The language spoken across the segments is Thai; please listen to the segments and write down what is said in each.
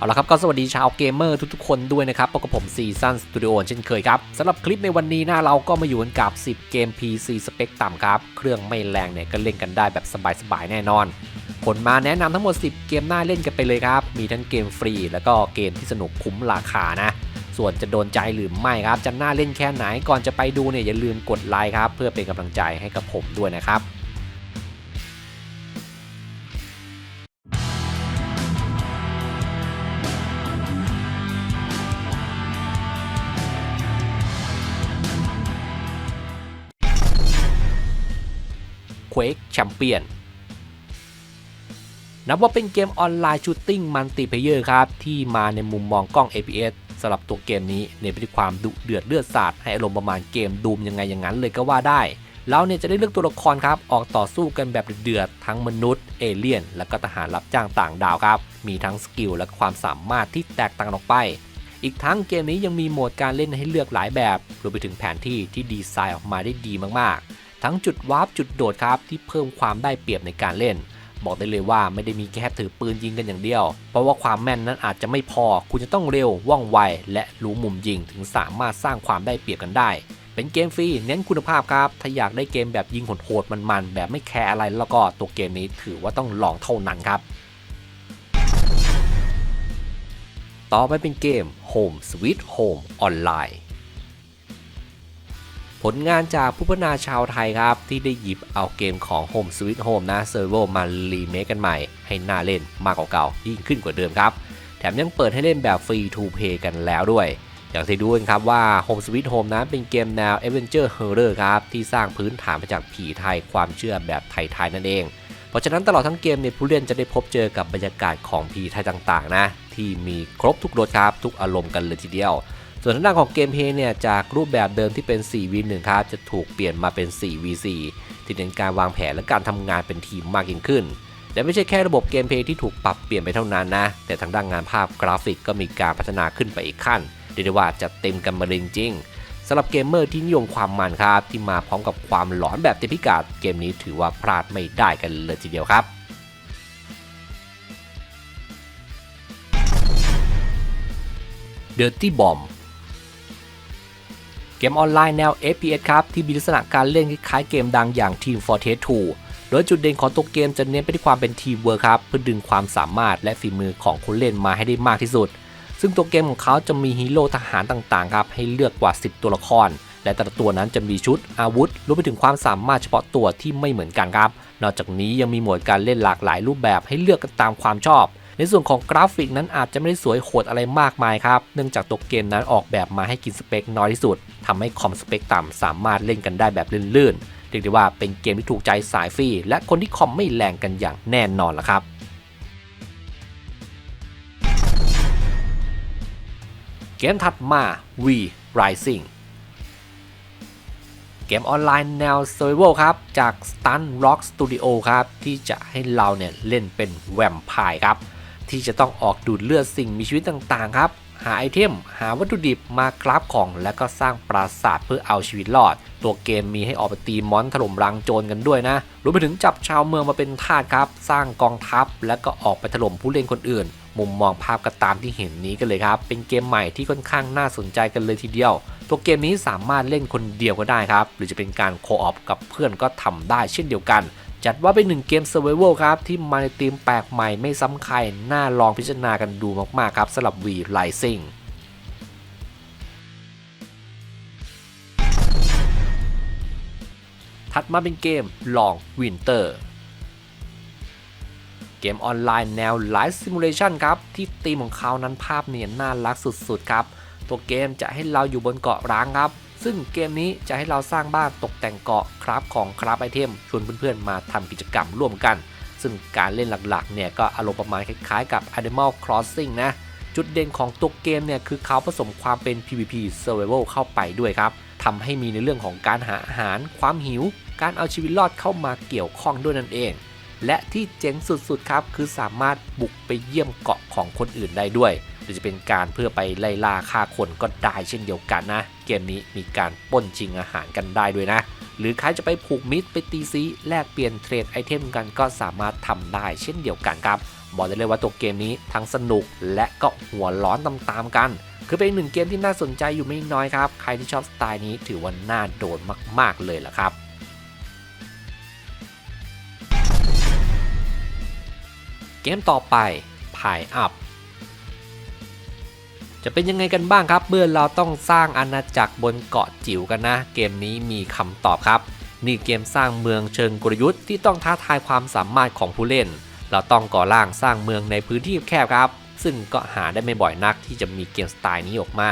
เอาละครับก็สวัสดีชาวเกมเมอร์ทุกๆคนด้วยนะครับพบกับผมซีซันสตูดิโอเช่นเคยครับสำหรับคลิปในวันนี้นะเราก็มาอยู่กันกับ 10 เกม PC สเปคต่ำครับ เครื่องไม่แรงเนี่ยก็เล่นกันได้แบบสบายๆแน่นอน ผลมาแนะนำทั้งหมด 10 เกมหน่าเล่นกันไปเลยครับ มีทั้งเกมฟรี แล้วก็เกมที่สนุกคุ้มราคานะ ส่วนจะโดนใจหรือไม่ครับจะน่าเล่นแค่ไหนก่อนจะไปดูเนี่ยอย่าลืมกดไลค์ครับเพื่อเป็นกำลังใจให้กับผมด้วยนะครับ Quake Champion นับว่าเป็นเกมออนไลน์ชูตติ้งมัลติเพเยอร์ครับ ที่มาในมุมมองกล้อง APS สำหรับตัวเกมนี้เน้นไปที่ความดุเดือดเลือดสาดให้อารมณ์ประมาณเกมดูมยังไงอย่างนั้นเลยก็ว่าได้เราเนี่ยจะได้เลือกตัวละครครับ ออกต่อสู้กันแบบเดือดทั้งมนุษย์ เอเลี่ยน และก็ทหารรับจ้างต่างดาวครับ มีทั้งสกิลและความสามารถที่แตกต่างออกไป อีกทั้งเกมนี้ยังมีโหมดการเล่นให้เลือกหลายแบบ รวมไปถึงแผนที่ที่ดีไซน์ออกมาได้ดีมากๆ ทั้งจุดวาร์ปจุดโดดครับที่เพิ่มความได้เปรียบในการเล่น บอกได้เลยว่าไม่ได้มีแค่ถือปืนยิงกันอย่างเดียว เพราะว่าความแม่นนั้นอาจจะไม่พอ คุณจะต้องเร็วว่องไว และรู้มุมยิงถึงสามารถสร้างความได้เปรียบกันได้ เป็นเกมฟรีเน้นคุณภาพครับ ถ้าอยากได้เกมแบบยิงโหดๆมันๆแบบไม่แคร์อะไรแล้วก็ตัวเกมนี้ถือว่าต้องลองเท่านั้นครับต่อไปเป็นเกม Home Sweet Home Online ผลงานจากผู้พัฒนาชาวไทยครับ ที่ได้หยิบเอาเกมของ Home Sweet Home นะเซอร์โวมารีเมคกันใหม่ ให้น่าเล่นมากกว่าเก่ายิ่งขึ้นกว่าเดิมครับ แถมยังเปิดให้เล่นแบบฟรี to play กันแล้วด้วย อย่างที่รู้กันครับว่า Home Sweet Home นั้นเป็นเกมแนว Adventure Horror ครับ ที่สร้างพื้นฐานมาจากผีไทยความเชื่อแบบไทยๆนั่นเองเพราะฉะนั้นตลอดทั้งเกมเนี่ยผู้เล่นจะได้พบเจอกับบรรยากาศของผีไทยต่างๆนะ ที่มีครบทุกรสครับทุกอารมณ์กันเลยทีเดียว ส่วนทางด้านของเกมเพลย์เนี่ยจากรูปแบบเดิมที่เป็น 4v1 ครับจะถูกเปลี่ยนมาเป็น 4v4 ที่เน้นการวางแผนและการทำงานเป็นทีมมากยิ่งขึ้นแต่ไม่ใช่แค่ระบบเกมเพลย์ที่ถูกปรับเปลี่ยนไปเท่านั้นนะ แต่ทางด้านงานภาพกราฟิกก็มีการพัฒนาขึ้นไปอีกขั้นเรียกได้ว่าจะเต็มกันมาเลยจริงๆสำหรับเกมเมอร์ที่นิยมความมันครับ ที่มาพร้อมกับความหลอนแบบเต็มพิกัดเกมนี้ถือว่าพลาดไม่ได้กันเลยทีเดียวครับ Dirty Bomb เกมออนไลน์แนว FPS ครับ ที่มีลักษณะการเล่นคล้ายเกมดังอย่าง Team Fortress 2 โดยจุดเด่นของตัวเกมจะเน้นไปที่ความเป็นทีมเวิร์ครับเพื่อดึงความสามารถและฝีมือของคนเล่นมาให้ได้มากที่สุด ซึ่งตัวเกมของเขาจะมีฮีโร่ทหารต่างๆครับให้เลือกกว่า 10 ตัวละคร และแต่ละตัวนั้นจะมีชุดอาวุธรวมไปถึงความสามารถเฉพาะตัวที่ไม่เหมือนกันครับ นอกจากนี้ยังมีโหมดการเล่นหลากหลายรูปแบบให้เลือกกันตามความชอบ ในส่วนของกราฟิกนั้นอาจจะไม่ได้สวยโหดอะไรมากมายครับ เนื่องจากตัวเกมนั้นออกแบบมาให้กินสเปคน้อยที่สุดทำให้คอมสเปคต่ำสามารถเล่นกันได้แบบลื่นๆเรียกได้ว่าเป็นเกมที่ถูกใจสายฟรีและคนที่คอมไม่แรงกันอย่างแน่นอนละครับเกมถัดมา V Rising เกมออนไลน์แนว Survival ครับ จาก Stunt Rock Studio ครับ ที่จะให้เราเนี่ยเล่นเป็นแวมไพร์ครับ ที่จะต้องออกดูดเลือดสิ่งมีชีวิตต่างๆ ครับ หาไอเทม หาวัตถุดิบมากราฟของ และก็สร้างปราสาทเพื่อเอาชีวิตรอด ตัวเกมมีให้ออกไปตีมอนถล่มรังโจรกันด้วยนะรวมไปถึงจับชาวเมืองมาเป็นทาสครับ สร้างกองทัพ และก็ออกไปถล่มผู้เล่นคนอื่น มุมมองภาพก็ตามที่เห็นนี้กันเลยครับ เป็นเกมใหม่ที่ค่อนข้างน่าสนใจกันเลยทีเดียวตัวเกมนี้สามารถเล่นคนเดียวก็ได้ครับ หรือจะเป็นการโคออปกับเพื่อนก็ทำได้เช่นเดียวกัน จัดว่าเป็นหนึ่งเกม Survival ครับ ที่มาในธีมแปลกใหม่ไม่ซ้ำใคร น่าลองพิจารณากันดูมากๆครับสำหรับ V Rising ถัดมาเป็นเกม Long Winter เกมออนไลน์แนว Live Simulation ครับ ที่ธีมของเขานั้นภาพเนี่ยน่ารักสุดๆครับ ตัวเกมจะให้เราอยู่บนเกาะร้างครับ ซึ่งเกมนี้จะให้เราสร้างบ้านตกแต่งเกาะคราฟของคราฟไอเทมชวนเพื่อนๆมาทำกิจกรรมร่วมกัน ซึ่งการเล่นหลักๆเนี่ยก็อารมณ์ประมาณคล้ายๆ กับ Animal Crossing นะจุดเด่นของตัวเกมเนี่ยคือเขาผสมความเป็น PVP Survival เข้าไปด้วยครับทำให้มีในเรื่องของการหาอาหาร ความหิว การเอาชีวิตรอดเข้ามาเกี่ยวข้องด้วยนั่นเอง และที่เจ๋งสุดๆครับคือสามารถบุกไปเยี่ยมเกาะของคนอื่นได้ด้วย รือจะเป็นการเพื่อไปไล่ล่าฆ่าคนก็ได้เช่นเดียวกันนะ เกมนี้มีการป้นชิงอาหารกันได้ด้วยนะ หรือใครจะไปผูกมิตรไปตีซีแลกเปลี่ยนเทรดไอเทมกันก็สามารถทำได้เช่นเดียวกันครับ บอกได้เลยว่าตัวเกมนี้ทั้งสนุกและก็หัวร้อนตามๆกัน คือเป็นอีกหนึ่งเกมที่น่าสนใจอยู่ไม่น้อยครับ ใครที่ชอบสไตล์นี้ถือว่าน่าโดนมากๆเลยล่ะครับเกมต่อไป p i Up จะเป็นยังไงกันบ้างครับ เมื่อเราต้องสร้างอาณาจักรบนเกาะจิ๋วกันนะ เกมนี้มีคำตอบครับ นี่เกมสร้างเมืองเชิงกลยุทธ์ที่ต้องท้าทายความสามารถของผู้เล่น เราต้องก่อร่างสร้างเมืองในพื้นที่แคบครับ ซึ่งก็หาได้ไม่บ่อยนักที่จะมีเกมสไตล์นี้ออกมา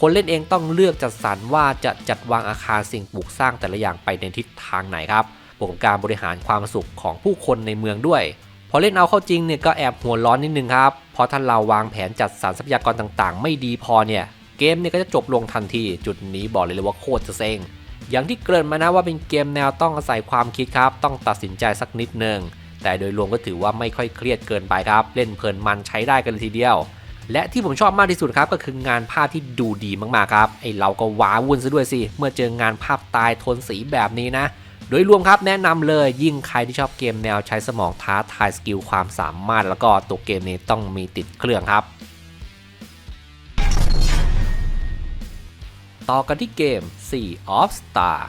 คนเล่นเองต้องเลือกจัดสรรว่าจะจัดวางอาคารสิ่งปลูกสร้างแต่ละอย่างไปในทิศทางไหนครับบวกกับการบริหารความสุขของผู้คนในเมืองด้วย พอเล่นเอาเข้าจริงเนี่ยก็แอบหัวร้อนนิดนึงครับ เพราะถ้าเราวางแผนจัดสรรทรัพยากรต่างๆ ไม่ดีพอเนี่ย เกมเนี่ยก็จะจบลงทันที จุดนี้บอกเลยเลยว่าโคตรจะเซ็งอย่างที่เกริ่นมานะว่าเป็นเกมแนวต้องอาศัยความคิดครับ ต้องตัดสินใจสักนิดนึงแต่โดยรวมก็ถือว่าไม่ค่อยเครียดเกินไปครับ เล่นเพลินมันใช้ได้กันทีเดียว และที่ผมชอบมากที่สุดครับก็คืองานภาพที่ดูดีมากๆครับไอเราก็ว้าวุ่นซะด้วยสิเมื่อเจองานภาพตายโทนสีแบบนี้นะ โดยรวมครับแนะนำเลยยิ่งใครที่ชอบเกมแนวใช้สมองท้าทายสกิลความสามารถ แล้วก็ตัวเกมนี้ต้องมีติดเครื่องครับ ต่อกันที่เกม Sea of Star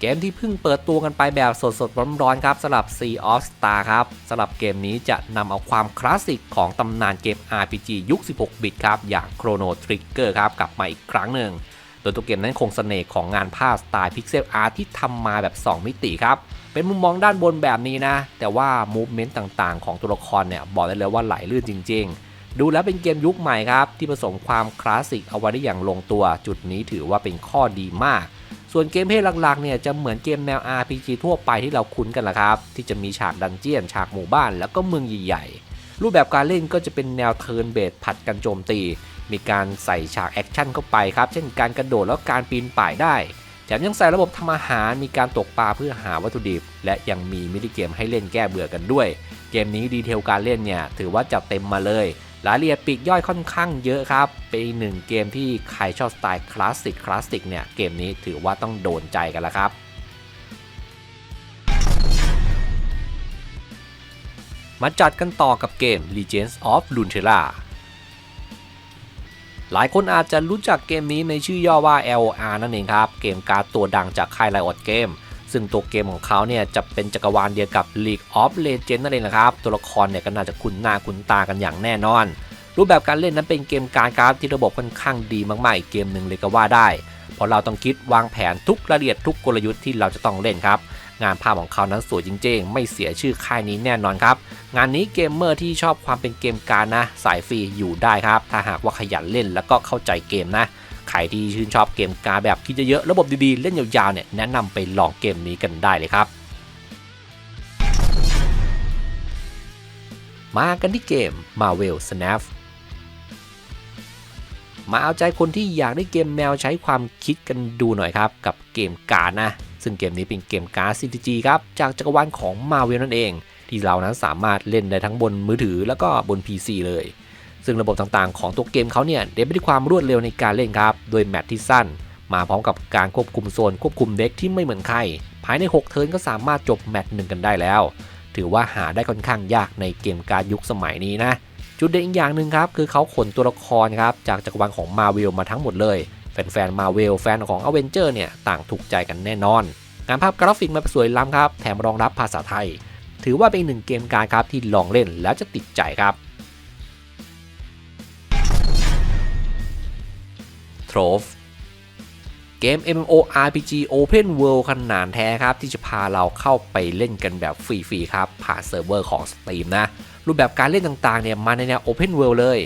เกมที่เพิ่งเปิดตัวกันไปแบบสดๆร้อนๆครับสำหรับ Sea of Star ครับสำหรับเกมนี้จะนำเอาความคลาสสิกของตำนานเกม RPG ยุค 16 บิตครับ อย่าง Chrono Trigger ครับกลับมาอีกครั้งหนึ่ง โดยตัวเกมนั้นคงเสน่ห์ของงานภาพสไตล์พิกเซลอาร์ที่ทำมาแบบ 2 มิติครับ เป็นมุมมองด้านบนแบบนี้นะ แต่ว่ามูฟเมนต์ต่างๆ ของตัวละครเนี่ย บอกได้เลยว่าไหลลื่นจริง ๆ ดูแล้วเป็นเกมยุคใหม่ครับ ที่ผสมความคลาสสิกเอาไว้ได้อย่างลงตัว จุดนี้ถือว่าเป็นข้อดีมาก ส่วนเกมเพลย์หลักๆเนี่ยจะเหมือนเกมแนว RPG ทั่วไปที่เราคุ้นกันละครับ ที่จะมีฉากดันเจียน ฉากหมู่บ้านแล้วก็เมืองใหญ่ๆ รูปแบบการเล่นก็จะเป็นแนวเทิร์นเบสผัดกันโจมตี มีการใส่ฉากแอคชั่นเข้าไปครับ เช่นการกระโดดแล้วการปีนป่ายได้ แถมยังใส่ระบบทำอาหาร มีการตกปลาเพื่อหาวัตถุดิบ และยังมีมินิเกมให้เล่นแก้เบื่อกันด้วย เกมนี้ดีเทลการเล่นเนี่ยถือว่าจัดเต็มมาเลยรายละเอียดปีกย่อยค่อนข้างเยอะครับ เป็นอีกหนึ่งเกมที่ใครชอบสไตล์คลาสสิกคลาสสิกเนี่ย เกมนี้ถือว่าต้องโดนใจกันแล้วครับ มาจัดกันต่อกับเกม Legends of Runeterra หลายคนอาจจะรู้จักเกมนี้ในชื่อย่อว่า LOR นั่นเองครับ เกมการ์ดตัวดังจากค่าย Riot Game ซึ่งตัวเกมของเขาเนี่ยจะเป็นจักรวาลเดียวกับ League of Legends นั่นเองนะครับ ตัวละครเนี่ยก็น่าจะคุ้นหน้าคุ้นตากันอย่างแน่นอน รูปแบบการเล่นนั้นเป็นเกมการ์ดครับที่ระบบค่อนข้างดีมากๆอีกเกมหนึ่งเลยก็ว่าได้ เพราะเราต้องคิดวางแผนทุกรายละเอียดทุกกลยุทธ์ที่เราจะต้องเล่นครับ งานภาพของเขานั้นสวยจริงๆ ไม่เสียชื่อค่ายนี้แน่นอนครับ งานนี้เกมเมอร์ที่ชอบความเป็นเกมการนะ สายฟรีอยู่ได้ครับ ถ้าหากว่าขยันเล่นแล้วก็เข้าใจเกมนะใครที่ชื่นชอบเกมการแบบคิดเยอะๆระบบดีๆ เล่นยาวๆเนี่ยแนะนำไปลองเกมนี้กันได้เลยครับ มากันที่เกม Marvel Snap มาเอาใจคนที่อยากได้เกมแนวใช้ความคิดกันดูหน่อยครับ กับเกมการนะ ซึ่งเกมนี้เป็นเกมการ์ด CTG ครับ จากจักรวาลของ Marvel นั่นเอง ที่เรานั้นสามารถเล่นได้ทั้งบนมือถือแล้วก็บน PC เลย ซึ่งระบบต่างๆ ของตัวเกมเขาเนี่ยเน้นไปที่ความรวดเร็วในการเล่นครับ โดยแมตช์ที่สั้น มาพร้อมกับการควบคุมโซนควบคุมเด็กที่ไม่เหมือนใคร ภายใน 6 เทิร์นก็สามารถจบแมตช์หนึ่งกันได้แล้ว ถือว่าหาได้ค่อนข้างยากในเกมการยุคสมัยนี้นะจุดเด่นอีกอย่างหนึ่งครับคือเขาขนตัวละครครับจากจักรวาลของ Marvel มาทั้งหมดเลย แฟนๆ Marvel แฟนของ a v e n g e r เนี่ยต่างถูกใจกันแน่นอน งานภาพกราฟิกมันสวยล้ำครับ แถมรองรับภาษาไทย ถือว่าเป็นอีกหนึ่งเกมการดครับที่ลองเล่นแล้วจะติดใจครับ t r o p h เกม MMORPG Open World ขนาดแท้ครับ ที่จะพาเราเข้าไปเล่นกันแบบฟรีๆครับ ผ่านเซิร์ฟเวอร์ของ Steam นะ รูปแบบการเล่นต่างๆเนี่ยมาในแนว Open World เลย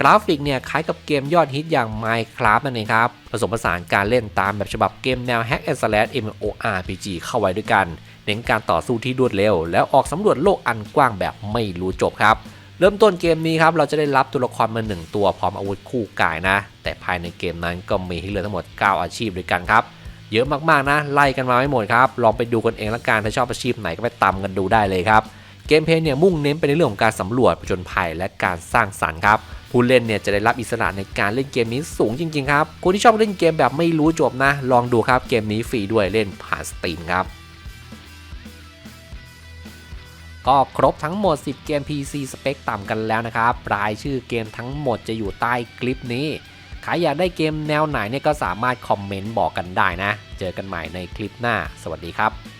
กราฟิกเนี่ยคล้ายกับเกมยอดฮิตอย่าง Minecraft นั่นเองครับผสมผสานการเล่นตามแบบฉบับเกมแนว Hack and Slash MMORPG เข้าไว้ด้วยกัน เน้นการต่อสู้ที่รวดเร็ว แล้วออกสำรวจโลกอันกว้างแบบไม่รู้จบครับเริ่มต้นเกมนี้ครับเราจะได้รับตัวละครมาหนึ่งตัวพร้อมอาวุธคู่กายนะ แต่ภายในเกมนั้นก็มีให้เลือกทั้งหมด 9 อาชีพด้วยกันครับ เยอะมากๆนะ ไล่กันมาไม่หมดครับ ลองไปดูกันเองละกันถ้าชอบอาชีพไหนก็ไปตามกันดูได้เลยครับ เกมเพลย์เนี่ยมุ่งเน้นไปในเรื่องของการสำรวจผจญภัยและการสร้างสรรค์ครับ ผู้เล่นเนี่ยจะได้รับอิสระในการเล่นเกมนี้สูงจริงๆครับคนที่ชอบเล่นเกมแบบไม่รู้จบนะ ลองดูครับเกมนี้ฟรีด้วยเล่นผ่านสตรีมครับก็ครบทั้งหมด 10 เกม PC สเปคต่ำกันแล้วนะครับ รายชื่อเกมทั้งหมดจะอยู่ใต้คลิปนี้ ใครอยากได้เกมแนวไหนเนี่ยก็สามารถคอมเมนต์บอกกันได้นะ เจอกันใหม่ในคลิปหน้า สวัสดีครับ